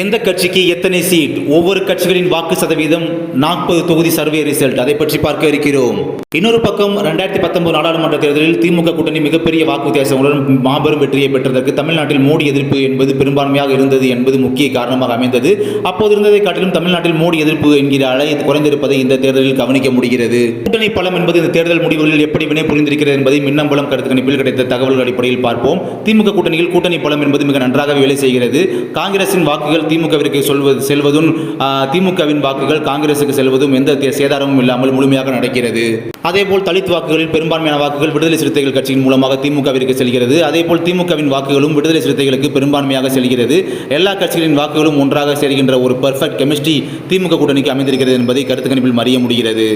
எந்த கட்சிக்கு எத்தனை சீட் ஒவ்வொரு கட்சிகளின் வாக்கு சதவீதம் நாற்பது தொகுதி சர்வே ரிசல்ட் அதை பற்றி பார்க்க இருக்கிறோம். இன்னொரு பக்கம் ரெண்டாயிரத்தி பத்தொன்பது நாடாளுமன்ற தேர்தலில் திமுக கூட்டணி மிகப்பெரிய வாக்கு வித்தியாசங்களுடன் மாபெரும் வெற்றியை பெற்றதற்கு தமிழ்நாட்டில் மோடி எதிர்ப்பு என்பது பெரும்பான்மையாக இருந்தது என்பது முக்கிய காரணமாக அமைந்தது. அப்போது இருந்ததை காட்டிலும் தமிழ்நாட்டில் மோடி எதிர்ப்பு என்கிற அலை குறைந்திருப்பதை இந்த தேர்தலில் கவனிக்க முடிகிறது. கூட்டணி பலம் என்பது இந்த தேர்தல் முடிவுகளில் எப்படி வினை புரிந்திருக்கிறது என்பதை மின்னம்பலம் கருத்து கணிப்பில் கிடைத்த தகவல்கள் அடிப்படையில் பார்ப்போம். திமுக கூட்டணியில் கூட்டணி பலம் என்பது மிக நன்றாக வேலை செய்கிறது. காங்கிரசின் வாக்குகள் திமுகவிற்கு சொல்வது செல்வதும் திமுகவின் வாக்குகள் காங்கிரசுக்கு செல்வதும் எந்த சேதாரமும் இல்லாமல் முழுமையாக நடக்கிறது. அதேபோல் தலித் வாக்குகளில் பெரும்பான்மையான வாக்குகள் விடுதலை சிறுத்தைகள் கட்சியின் மூலமாக திமுகவிற்கு செல்கிறது. அதேபோல் திமுகவின் வாக்குகளும் விடுதலை சிறுத்தைகளுக்கு பெரும்பான்மையாக செல்கிறது. எல்லா கட்சிகளின் வாக்குகளும் ஒன்றாக சேர்கின்ற ஒரு பெர்ஃபெக்ட் கெமிஸ்ட்ரி திமுக கூட்டணிக்கு அமைந்திருக்கிறது என்பதை கருத்து கணிப்பில் அறிய முடிகிறது.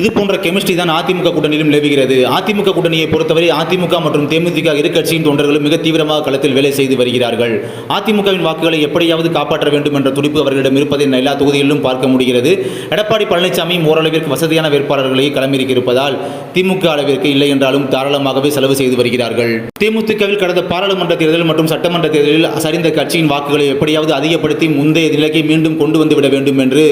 இது போன்ற கெமிஸ்ட்ரி தான் அதிமுக கூட்டணியிலும் நிலவுகிறது. அதிமுக கூட்டணியை பொறுத்தவரை அதிமுக மற்றும் தேமுதிக இரு கட்சியின் தொண்டர்களும் மிக தீவிரமாக களத்தில் வேலை செய்து வருகிறார்கள். அதிமுகவின் வாக்குகளை எப்படியாவது காப்பாற்ற வேண்டும் என்ற துடிப்பு அவர்களிடம் இருப்பதை எல்லா தொகுதிகளிலும் பார்க்க முடிகிறது. எடப்பாடி பழனிசாமி ஓரளவிற்கு வசதியான வேட்பாளர்களை களமிறக்கி இருப்பதால் திமுக அளவிற்கு இல்லை என்றாலும் தாராளமாகவே செலவு செய்து வருகிறார்கள். தேமுதிகவில் கடந்த பாராளுமன்ற தேர்தல் மற்றும் சட்டமன்ற தேர்தலில் சரிந்த கட்சியின் வாக்குகளை எப்படியாவது அதிகப்படுத்தி முந்தைய நிலைக்கு மீண்டும் கொண்டு வந்துவிட வேண்டும் என்று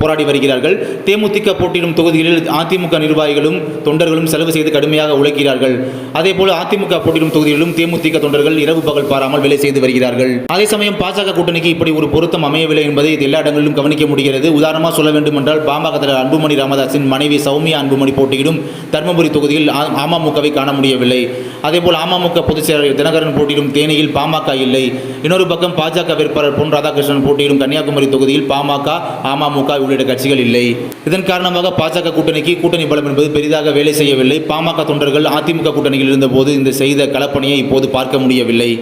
போராடி வருகிறார்கள். தேமுதிக போட்டியிடும் தொகுதிகளில் அதிமுக நிர்வாகிகளும் தொண்டர்களும் செலவு செய்து கடுமையாக உழைக்கிறார்கள். அதேபோல் அதிமுக போட்டியிடும் தொகுதிகளிலும் தேமுதிக தொண்டர்கள் இரவு பகல் பாராமல் வேலை செய்து வருகிறார்கள். அதே சமயம் பாஜக கூட்டணிக்கு இப்படி ஒரு பொருத்தம் அமையவில்லை என்பதை இது எல்லா இடங்களிலும் கவனிக்க முடிகிறது. உதாரணமாக சொல்ல வேண்டும் என்றால் பாமக தலைவர் அன்புமணி ராமதாஸின் மனைவி சௌமியா அன்புமணி போட்டியிடும் தருமபுரி தொகுதியில் அமமுகவை காண முடியவில்லை. அதேபோல் அமமுக பொதுச் செயலாளர் தினகரன் போட்டியிடும் தேனியில் பாமக இல்லை. இன்னொரு பக்கம் பாஜக வேட்பாளர் பொன் ராதாகிருஷ்ணன் போட்டியிடும் கன்னியாகுமரி தொகுதியில் பாமக அமமுக உள்ளிட்ட கட்சிகள் இல்லை. இதன் காரணமாக பாஜக கூட்டணிக்கு கூட்டணி பலம் என்பது பெரிதாக வேலை செய்யவில்லை. பாமக தொண்டர்கள் அதிமுக கூட்டணியில் இருந்தபோது இந்த செய்த கலப்பணியை இப்போது பார்க்க முடியவில்லை.